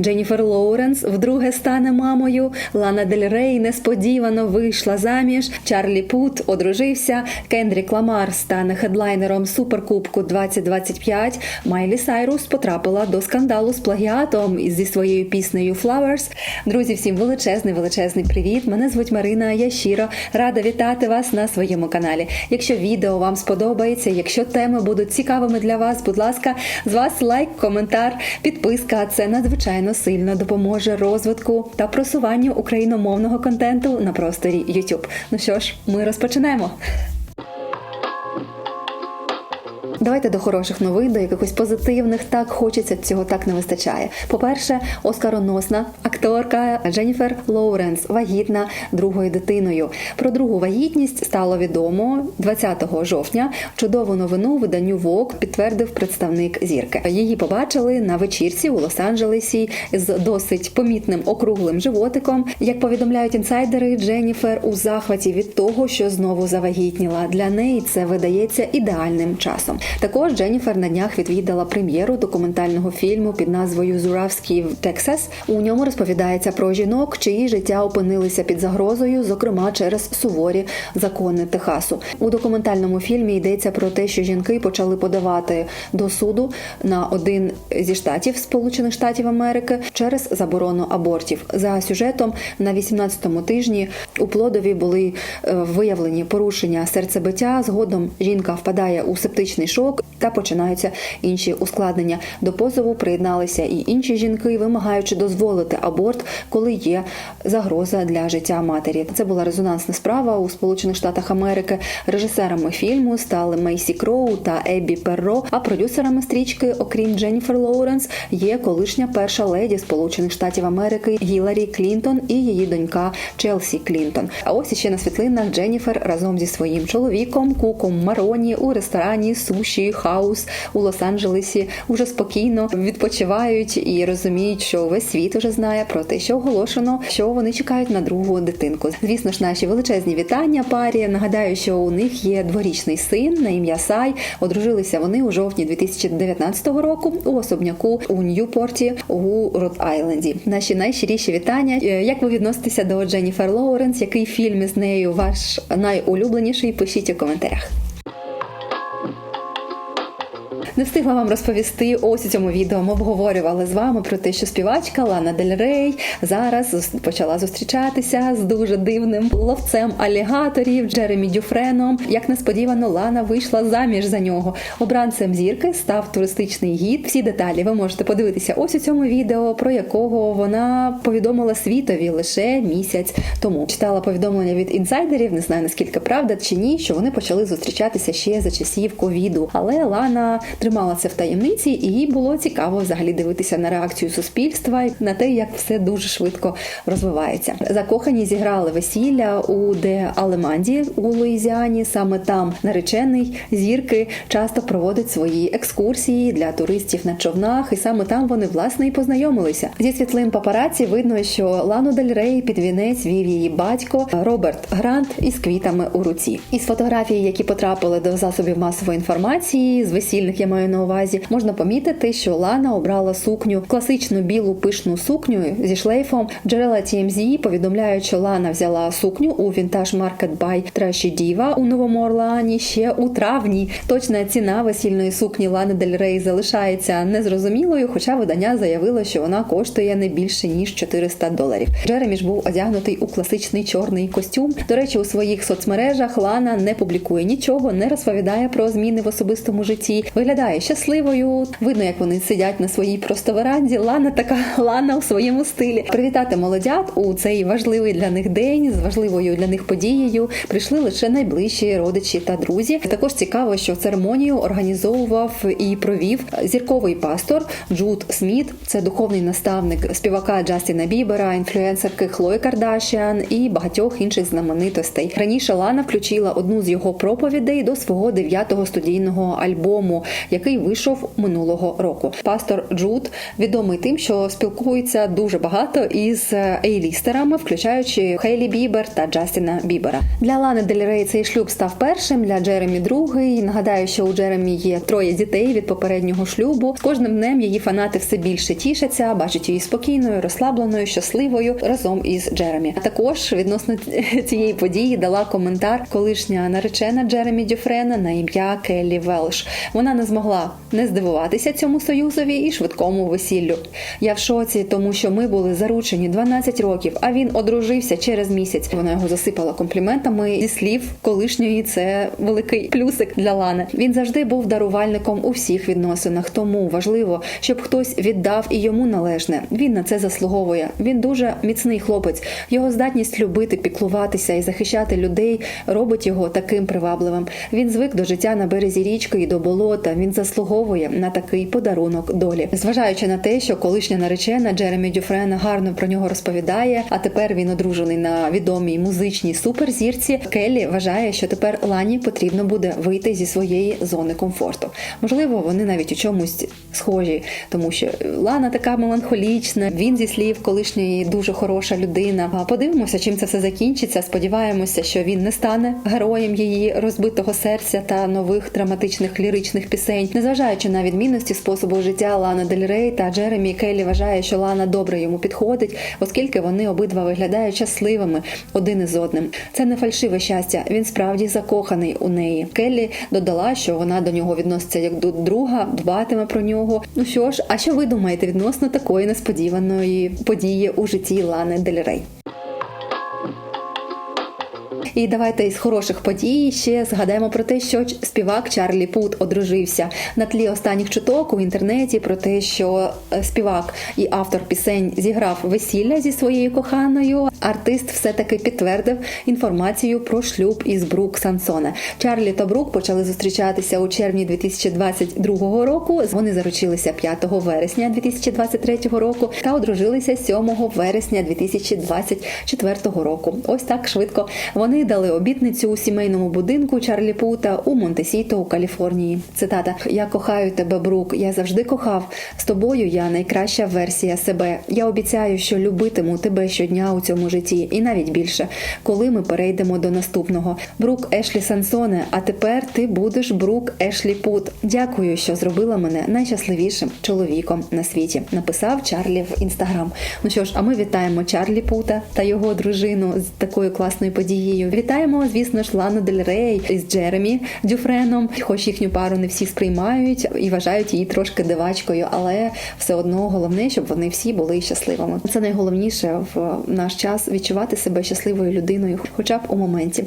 Дженніфер Лоуренс вдруге стане мамою. Лана Дель Рей несподівано вийшла заміж. Чарлі Пут одружився. Кендрік Ламар стане хедлайнером суперкубку 2025. Майлі Сайрус потрапила до скандалу з плагіатом зі своєю піснею Flowers. Друзі, всім величезний, величезний привіт. Мене звуть Марина. Я щиро рада вітати вас на своєму каналі. Якщо відео вам сподобається, якщо теми будуть цікавими для вас, будь ласка, з вас лайк, коментар, підписка. Це надзвичайно сильно допоможе розвитку та просуванню україномовного контенту на просторі YouTube. Ну що ж, ми розпочинаємо. Давайте до хороших новин, до якихось позитивних. Так хочеться цього так не вистачає. По-перше, оскароносна акторка Дженніфер Лоуренс вагітна другою дитиною. Про другу вагітність стало відомо 20 жовтня. Чудову новину виданню Vogue підтвердив представник зірки. Її побачили на вечірці у Лос-Анджелесі з досить помітним округлим животиком. Як повідомляють інсайдери, Дженніфер у захваті від того, що знову завагітніла. Для неї це видається ідеальним часом. Також Дженніфер на днях відвідала прем'єру документального фільму під назвою Зуравський в Тексас. У ньому розповідається про жінок, чиї життя опинилися під загрозою, зокрема через суворі закони Техасу. У документальному фільмі йдеться про те, що жінки почали подавати до суду на один зі штатів Сполучених Штатів Америки через заборону абортів. За сюжетом на 18-му тижні у плодові були е, виявлені порушення серцебиття. Згодом жінка впадає у септичний шок та починаються інші ускладнення. До позову приєдналися і інші жінки, вимагаючи дозволити аборт, коли є загроза для життя матері. Це була резонансна справа у Сполучених Штатах Америки. Режисерами фільму стали Мейсі Кроу та Еббі Перро. А продюсерами стрічки, окрім Дженніфер Лоуренс, є колишня перша леді Сполучених Штатів Америки Гіларі Клінтон і її донька Челсі Клінтон. А ось іще на світлинах Дженніфер разом зі своїм чоловіком Куком Мароні у ресторані Суші Хаус у Лос-Анджелесі уже спокійно відпочивають і розуміють, що весь світ уже знає про те, що оголошено, що вони чекають на другу дитинку. Звісно ж, наші величезні вітання парі. Нагадаю, що у них є дворічний син на ім'я Сай. Одружилися вони у жовтні 2019 року у особняку у Ньюпорті у Рот-Айленді. Наші найщиріші вітання. Е, Як ви відноситеся до Дженніфер Лоуренс? Який фільм із нею ваш найулюбленіший? Пишіть у коментарях. Не встигла вам розповісти. Ось у цьому відео ми обговорювали з вами про те, що співачка Лана Дель Рей зараз почала зустрічатися з дуже дивним ловцем алігаторів Джеремі Дюфреном. Як несподівано, Лана вийшла заміж за нього. Обранцем зірки став туристичний гід. Всі деталі ви можете подивитися ось у цьому відео, про якого вона повідомила світові лише місяць тому. Читала повідомлення від інсайдерів, не знаю наскільки правда чи ні, що вони почали зустрічатися ще за часів ковіду. Але Лана тримала це в таємниці, і їй було цікаво взагалі дивитися на реакцію суспільства на те, як все дуже швидко розвивається. Закохані зіграли весілля у де Алеманді у Луїзіані. Саме там наречений зірки часто проводить свої екскурсії для туристів на човнах, і саме там вони власне і познайомилися. Зі світлин папараці видно, що Лану Дель Рей під вінець вів її батько Роберт Грант із квітами у руці. Із фотографій, які потрапили до засобів масової інформації, з весільних я маю на увазі, можна помітити, що Лана обрала сукню класичну білу пишну сукню зі шлейфом. Джерела TMZ повідомляють, що Лана взяла сукню у вінтаж Market by Trashy Diva у Новому Орлеані ще у травні. Точна ціна весільної сукні Лани Дель Рей залишається незрозумілою, хоча видання заявило, що вона коштує не більше ніж 400 доларів. Джеремі ж був одягнутий у класичний чорний костюм. До речі, у своїх соцмережах Лана не публікує нічого, не розповідає про зміни в особистому житті. Виглядає щасливою. Видно, як вони сидять на своїй просто веранді. Лана така Лана у своєму стилі. Привітати молодят у цей важливий для них день з важливою для них подією. Прийшли лише найближчі родичі та друзі. Також цікаво, що церемонію організовував і провів зірковий пастор Джуд Сміт. Це духовний наставник співака Джастіна Бібера, інфлюенсерки Хлої Кардашіан і багатьох інших знаменитостей. Раніше Лана включила одну з його проповідей до свого дев'ятого студійного альбому який вийшов минулого року. Пастор Джуд відомий тим, що спілкується дуже багато із ейлістерами, включаючи Хейлі Бібер та Джастіна Бібера. Для Лани Дель Рей цей шлюб став першим, для Джеремі другий. Нагадаю, що у Джеремі є троє дітей від попереднього шлюбу. З кожним днем її фанати все більше тішаться, бачать її спокійною, розслабленою, щасливою разом із Джеремі. А також відносно цієї події дала коментар колишня наречена Джеремі Дюфрена на ім'я Келлі Велш. Вона не не здивуватися цьому союзові і швидкому весіллю. Я в шоці, тому що ми були заручені 12 років, а він одружився через місяць. Вона його засипала компліментами зі слів колишньої. Це великий плюсик для Лани. Він завжди був дарувальником у всіх відносинах. Тому важливо, щоб хтось віддав і йому належне. Він на це заслуговує. Він дуже міцний хлопець. Його здатність любити, піклуватися і захищати людей робить його таким привабливим. Він звик до життя на березі річки і до болота. Він заслуговує на такий подарунок долі, зважаючи на те, що колишня наречена Джеремі Дюфрена гарно про нього розповідає. А тепер він одружений на відомій музичній суперзірці. Келлі вважає, що тепер Лані потрібно буде вийти зі своєї зони комфорту. Можливо, вони навіть у чомусь схожі, тому що Лана така меланхолічна. Він зі слів колишньої дуже хороша людина. А подивимося, чим це все закінчиться. Сподіваємося, що він не стане героєм її розбитого серця та нових драматичних ліричних пісень, незважаючи на відмінності способу життя Лана Дель Рей та Джеремі Келлі вважає, що Лана добре йому підходить, оскільки вони обидва виглядають щасливими один із одним. Це не фальшиве щастя. Він справді закоханий у неї. Келлі додала, що вона до нього відноситься як до друга, дбатиме про нього. Ну що ж, а що ви думаєте відносно такої несподіваної події у житті Лани Дель Рей? І давайте із хороших подій ще згадаємо про те, що співак Чарлі Пут одружився на тлі останніх чуток у інтернеті про те, що співак і автор пісень зіграв весілля зі своєю коханою. Артист все таки підтвердив інформацію про шлюб із Брук Сансоне. Чарлі та Брук почали зустрічатися у червні 2022 року. Вони заручилися 5 вересня 2023 року та одружилися 7 вересня 2024 року. Ось так швидко вони дали обітницю у сімейному будинку Чарлі Пута у Монтесіто у Каліфорнії. Цитата: Я кохаю тебе, Брук. Я завжди кохав. З тобою я найкраща версія себе. Я обіцяю, що любитиму тебе щодня у цьому житті, і навіть більше, коли ми перейдемо до наступного. Брук Ешлі Сансоне. А тепер ти будеш Брук Ешлі Пут. Дякую, що зробила мене найщасливішим чоловіком на світі. Написав Чарлі в інстаграм. Ну що ж, а ми вітаємо Чарлі Пута та його дружину з такою класною подією. Вітаємо, звісно ж, Лану Дель Рей із Джеремі Дюфреном. Хоч їхню пару не всі сприймають і вважають її трошки дивачкою, але все одно головне, щоб вони всі були щасливими. Це найголовніше в наш час відчувати себе щасливою людиною, хоча б у моменті.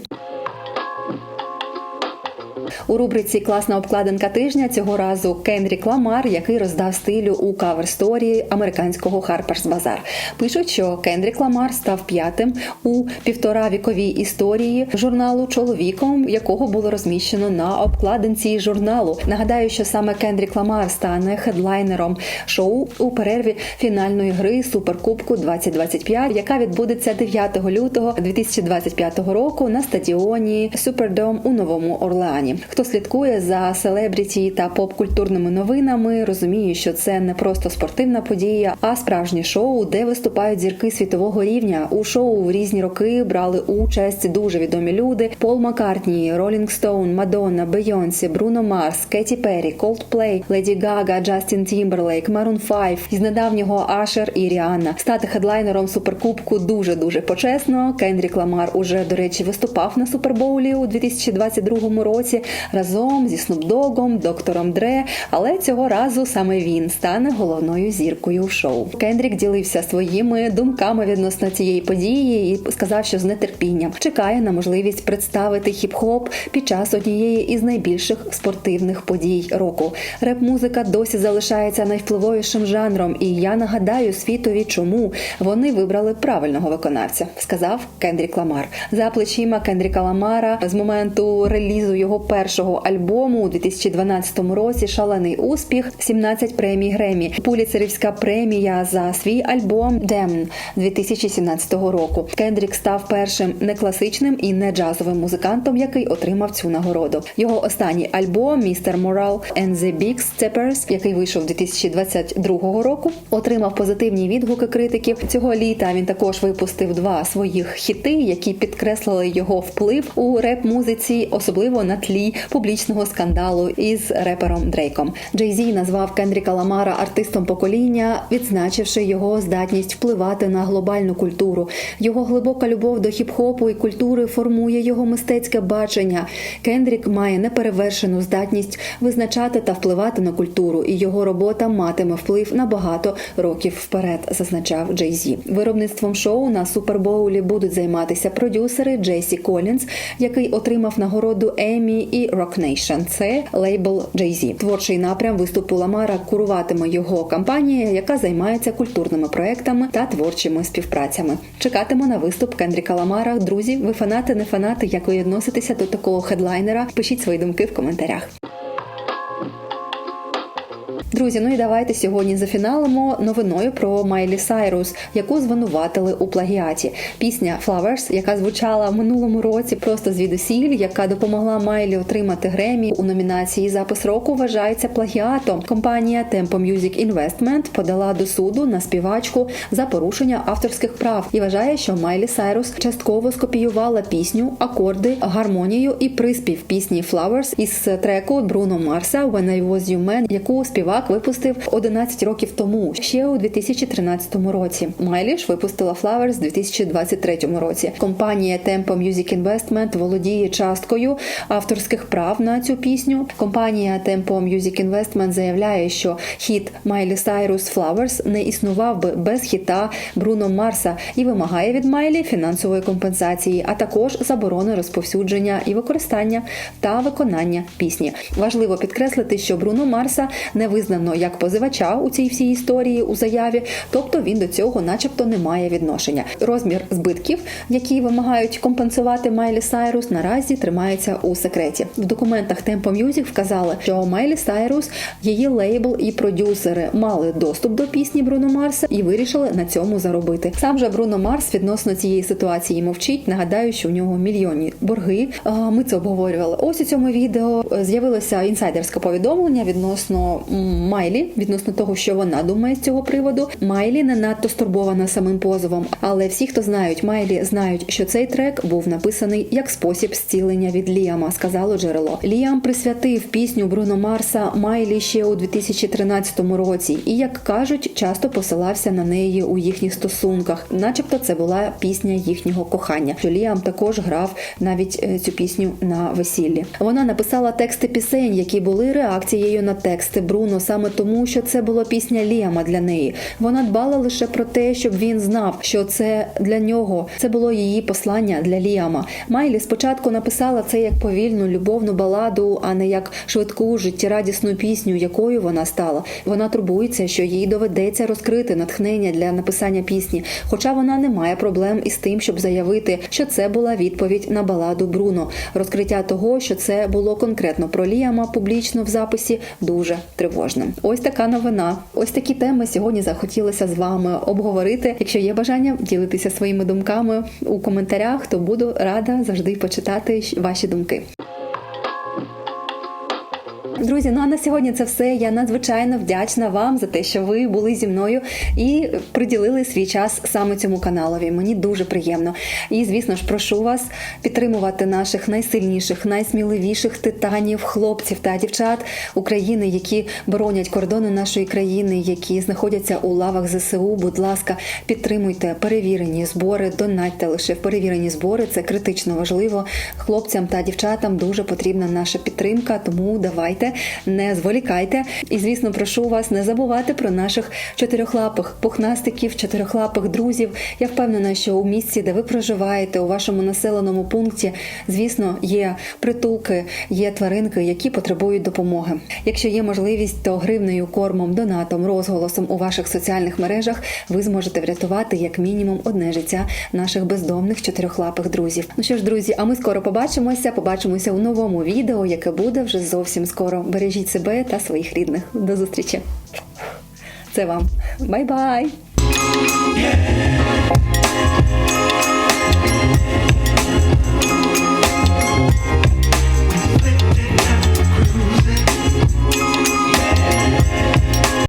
У рубриці Класна обкладинка тижня цього разу Кендрік Ламар, який роздав стилю у кавер-сторі американського Harper's Bazaar. Пишуть, що Кендрік Ламар став п'ятим у півтора віковій історії журналу чоловіком, якого було розміщено на обкладинці журналу. Нагадаю, що саме Кендрік Ламар стане хедлайнером шоу у перерві фінальної гри Суперкубку 2025, яка відбудеться 9 лютого 2025 року на стадіоні Супердом у Новому Орлеані. Хто слідкує за селебріті та поп-культурними новинами, розуміє, що це не просто спортивна подія, а справжнє шоу, де виступають зірки світового рівня. У шоу в різні роки брали участь дуже відомі люди: Пол Маккартні, Ролінг Стоун, Мадонна, Бейонсі, Бруно Марс, Кеті Перрі, Coldplay, Леді Гага, Джастін Тімберлейк, Марун 5, із недавнього Ашер і Ріанна. Стати хедлайнером суперкубку дуже дуже почесно. Кендрік Ламар уже до речі виступав на супербоулі у 2022 році разом зі Снупдогом, доктором Дре. Але цього разу саме він стане головною зіркою шоу. Кендрік ділився своїми думками відносно цієї події і сказав, що з нетерпінням чекає на можливість представити хіп-хоп під час однієї із найбільших спортивних подій року. Реп-музика досі залишається найвпливовішим жанром, і я нагадаю світові, чому вони вибрали правильного виконавця, сказав Кендрік Ламар. За плечима Кендріка Ламара з моменту релізу його першого першого альбому у 2012 році шалений успіх, 17 премій Гремі, Пуліцерівська премія за свій альбом Демн 2017 року. Кендрік став першим не класичним і не джазовим музикантом, який отримав цю нагороду. Його останній альбом Містер Морал and the Big Steppers, який вийшов 2022 року, отримав позитивні відгуки критиків. Цього літа він також випустив два своїх хіти, які підкреслили його вплив у реп-музиці, особливо на тлі публічного скандалу із репером Дрейком. Джей Зі назвав Кендріка Ламара артистом покоління, відзначивши його здатність впливати на глобальну культуру. Його глибока любов до хіп-хопу і культури формує його мистецьке бачення. Кендрік має неперевершену здатність визначати та впливати на культуру, і його робота матиме вплив на багато років вперед, зазначав Джей Зі. Виробництвом шоу на Супербоулі будуть займатися продюсери Джейсі Колінз, який отримав нагороду Емі і Rock Nation. Це лейбл Jay-Z. Творчий напрям виступу Ламара куруватиме його компанія, яка займається культурними проектами та творчими співпрацями. Чекатиме на виступ Кендріка Ламара. Друзі, ви фанати, не фанати, як ви відноситеся до такого хедлайнера? Пишіть свої думки в коментарях. Друзі, ну і давайте сьогодні зафіналимо новиною про Майлі Сайрус, яку звинуватили у плагіаті. Пісня Flowers, яка звучала в минулому році просто звідусіль, яка допомогла Майлі отримати Гремі у номінації Запис року, вважається плагіатом. Компанія Tempo Music Investment подала до суду на співачку за порушення авторських прав і вважає, що Майлі Сайрус частково скопіювала пісню, акорди, гармонію і приспів пісні Flowers із треку Бруно Марса «When I Was You Man», яку співак випустив 11 років тому, ще у 2013 році. Майлі ж випустила Flowers у 2023 році. Компанія Tempo Music Investment володіє часткою авторських прав на цю пісню. Компанія Tempo Music Investment заявляє, що хіт Майлі Сайрус Flowers не існував би без хіта Бруно Марса і вимагає від Майлі фінансової компенсації, а також заборони розповсюдження і використання та виконання пісні. Важливо підкреслити, що Бруно Марса не визнано як позивача у цій всій історії у заяві, тобто він до цього, начебто, не має відношення. Розмір збитків, які вимагають компенсувати Майлі Сайрус, наразі тримається у секреті. В документах Tempo Music вказали, що Майлі Сайрус, її лейбл і продюсери мали доступ до пісні Бруно Марса і вирішили на цьому заробити. Сам же Бруно Марс відносно цієї ситуації мовчить. Нагадаю, що у нього мільйонні борги. Ми це обговорювали. Ось у цьому відео з'явилося інсайдерське повідомлення відносно Майлі, відносно того, що вона думає з цього приводу. Майлі не надто стурбована самим позовом, але всі, хто знають Майлі, знають, що цей трек був написаний як спосіб зцілення від Ліама, сказало джерело. Ліам присвятив пісню Бруно Марса Майлі ще у 2013 році, і як кажуть, часто посилався на неї у їхніх стосунках, начебто це була пісня їхнього кохання. Що Ліам також грав навіть е, цю пісню на весіллі. Вона написала тексти пісень, які були реакцією на тексти Бруно, саме тому, що це була пісня Ліама для неї. Вона дбала лише про те, щоб він знав, що це для нього. Це було її послання для Ліама. Майлі спочатку написала це як повільну любовну баладу, а не як швидку життєрадісну пісню, якою вона стала. Вона турбується, що їй доведеться розкрити натхнення для написання пісні, хоча вона не має проблем із тим, щоб заявити, що це була відповідь на баладу Бруно. Розкриття того, що це було конкретно про Ліама публічно в записі, дуже тривожним. Ось така новина. Ось такі теми сьогодні захотілося з вами обговорити. Якщо є бажання ділитися своїми думками у коментарях, то буду рада завжди почитати ваші думки. Друзі, ну а на сьогодні це все. Я надзвичайно вдячна вам за те, що ви були зі мною і приділили свій час саме цьому каналові. Мені дуже приємно. І звісно ж, прошу вас підтримувати наших найсильніших, найсміливіших титанів, хлопців та дівчат України, які боронять кордони нашої країни, які знаходяться у лавах ЗСУ. Будь ласка, підтримуйте перевірені збори, донатьте лише в перевірені збори. Це критично важливо. Хлопцям та дівчатам дуже потрібна наша підтримка. Тому давайте не зволікайте. І, звісно, прошу вас не забувати про наших чотирьохлапих пухнастиків, чотирьохлапих друзів. Я впевнена, що у місці, де ви проживаєте, у вашому населеному пункті, звісно, є притулки, є тваринки, які потребують допомоги. Якщо є можливість, то гривнею, кормом, донатом, розголосом у ваших соціальних мережах ви зможете врятувати як мінімум одне життя наших бездомних чотирьохлапих друзів. Ну що ж, друзі, а ми скоро побачимося. Побачимося у новому відео, яке буде вже зовсім скоро бережіть себе та своїх рідних. До зустрічі. Це вам. Бай-бай!